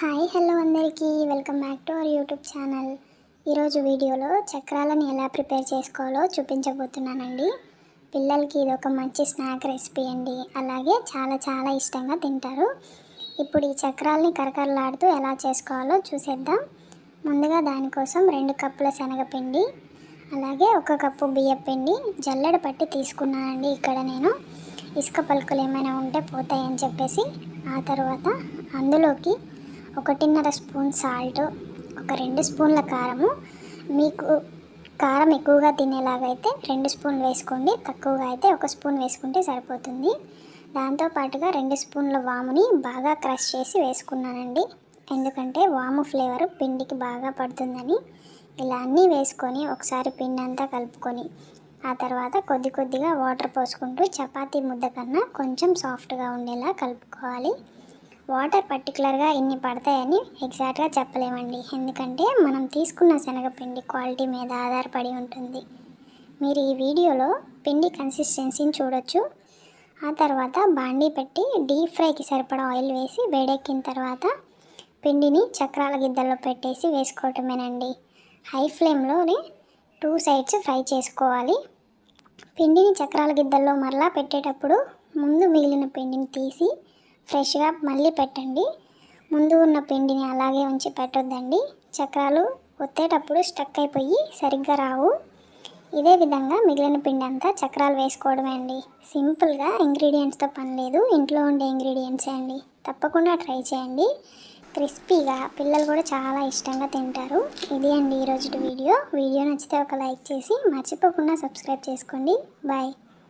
Hi hello అందరికీ. Welcome back to our YouTube channel. ఈరోజు వీడియోలో చక్రాలను ఎలా ప్రిపేర్ చేసుకోవాలో చూపించబోతున్నానండి. పిల్లలకి ఇది ఒక మంచి స్నాక్ రెసిపీ అండి. అలాగే చాలా చాలా ఇష్టంగా తింటారు. ఇప్పుడు ఈ చక్రాలని కరకరలాడుతూ ఎలా చేసుకోవాలో చూసేద్దాం. ముందుగా దానికోసం రెండు కప్పుల శనగపిండి అలాగే ఒక కప్పు బియ్యపిండి జల్లెడ పట్టి తీసుకున్నానండి ఇక్కడ నేను. ఇసుక పలుకులు ఏమైనా ఉంటే పోతాయని చెప్పేసి ఆ తర్వాత అందులోకి ఒకటిన్నర స్పూన్ సాల్ట్ ఒక రెండు స్పూన్ల కారము. మీకు కారం ఎక్కువగా తినేలాగైతే రెండు స్పూన్లు వేసుకోండి. తక్కువగా అయితే ఒక స్పూన్ వేసుకుంటే సరిపోతుంది. దాంతోపాటుగా రెండు స్పూన్ల వాముని బాగా క్రష్ చేసి వేసుకున్నానండి. ఎందుకంటే వాము ఫ్లేవర్ పిండికి బాగా పడుతుందని. ఇలా అన్నీ వేసుకొని ఒకసారి పిండి అంతా కలుపుకొని ఆ తర్వాత కొద్ది కొద్దిగా వాటర్ పోసుకుంటూ చపాతీ ముద్ద కన్నా కొంచెం సాఫ్ట్గా ఉండేలా కలుపుకోవాలి. వాటర్ పర్టికులర్గా ఇన్ని పడతాయని ఎగ్జాక్ట్గా చెప్పలేమండి. ఎందుకంటే మనం తీసుకున్న శనగపిండి క్వాలిటీ మీద ఆధారపడి ఉంటుంది. మీరు ఈ వీడియోలో పిండి కన్సిస్టెన్సీని చూడొచ్చు. ఆ తర్వాత బాండీ పెట్టి డీప్ ఫ్రైకి సరిపడా ఆయిల్ వేసి వేడెక్కిన తర్వాత పిండిని చక్రాల గిద్దల్లో పెట్టేసి వేసుకోవటమేనండి. హై ఫ్లేమ్లోనే టూ సైడ్స్ ఫ్రై చేసుకోవాలి. పిండిని చక్రాల గిద్దల్లో మరలా పెట్టేటప్పుడు ముందు మిగిలిన పిండిని తీసి ఫ్రెష్గా మళ్ళీ పెట్టండి. ముందు ఉన్న పిండిని అలాగే ఉంచి పెట్టొద్దండి. చక్రాలు ఒత్తేటప్పుడు స్టక్ అయిపోయి సరిగ్గా రావు. ఇదే విధంగా మిగిలిన పిండి అంతా చక్రాలు వేసుకోవడమే అండి. సింపుల్గా ఇంగ్రీడియంట్స్తో పని లేదు. ఇంట్లో ఉండే ఇంగ్రీడియంట్సే అండి. తప్పకుండా ట్రై చేయండి. క్రిస్పీగా పిల్లలు కూడా చాలా ఇష్టంగా తింటారు. ఇది అండి ఈరోజు వీడియో. వీడియో నచ్చితే ఒక లైక్ చేసి మర్చిపోకుండా సబ్స్క్రైబ్ చేసుకోండి. బాయ్.